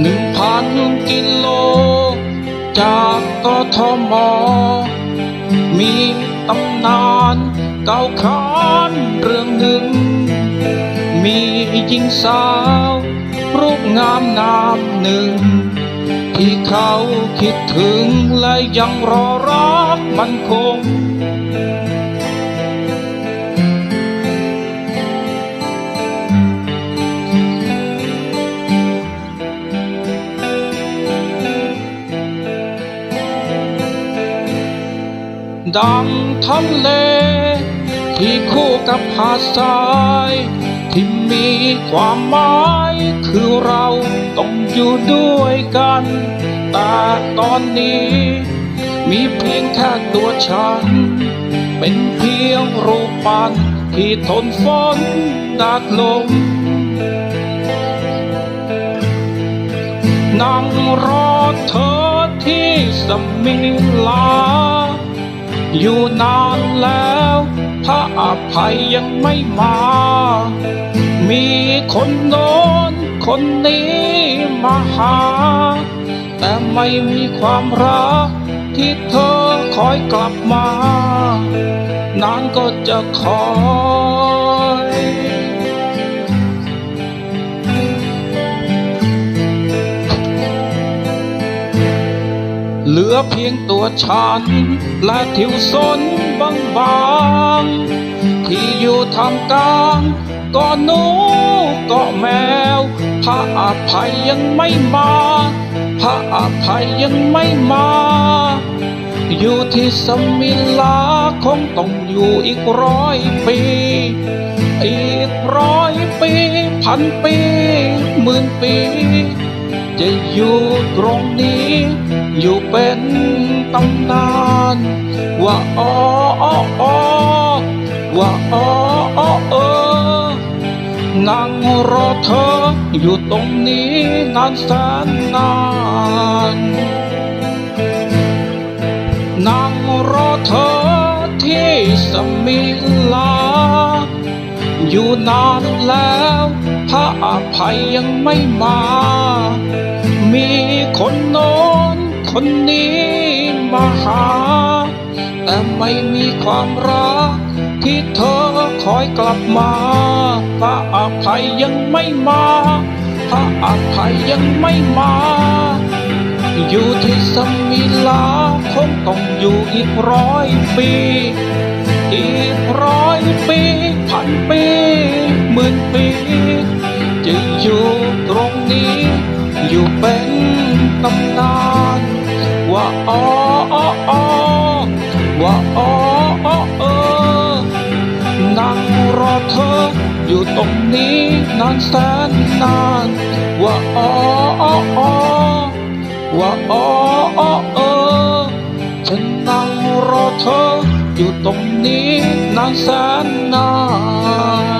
หนึ่งพันกิโล จากกทม มีตำนานเก่าขานเรื่องหนึ่ง มีหญิงสาว รูปงามนามหนึ่ง ที่เขาคิดถึงและยังรอรักมันคง ดังทำเล ที่คู่กับหาดทราย ที่มีความหมายคือเราต้องอยู่ด้วยกัน แต่ตอนนี้ มีเพียงแค่ตัวฉัน เป็นเพียงรูปปั้นที่ทนฝนแดดลมนั่งรอเธอที่สมิลา อยู่นานแล้วพระอภัยยังไม่มา มีคนโน้นคนนี้มาหา แต่ไม่มีความรักที่เธอคอยกลับมา นานก็จะคอย เหลือเพียงตัวฉัน และทิวสนบางบางๆที่อยู่ทำกลางก็หนูก็แมว พระอภัยยังไม่มา พระอภัยยังไม่มา อยู่ที่สมิลาคงต้องอยู่อีกร้อยปี อีกร้อยปีพันปีหมื่นปี จะอยู่ตรงนี้ อยู่เป็นตำนานว่าอ๋ออ๋ออ๋อว่าอ๋ออ๋อเออนั่งรอเธออยู่ตรงนี้นานแสนนานนั่งรอเธอที่สมิลา อยู่นานแล้วพระอภัยยังไม่มา มีคนโน้น คนนี้มาหา แต่ไม่มีความรัก ที่เธอคอยกลับมาพระอภัยยังไม่มาพระอภัยยังไม่มา อยู่ที่สมิลาคงต้องอยู่อีกร้อยปี อีกร้อยปีพันปีหมื่นปีจะอยู่ตรงนี้ อยู่เป็นตำนาน ว่าอ๋ออ๋ออ๋อว่าอ๋ออ๋อเออนั่งรอเธออยู่ตรงนี้นานแสนนานว่าอ๋ออ๋ออ๋อว่าอ๋ออ๋อเออฉันนั่งรอเธออยู่ตรงนี้นานแสนนาน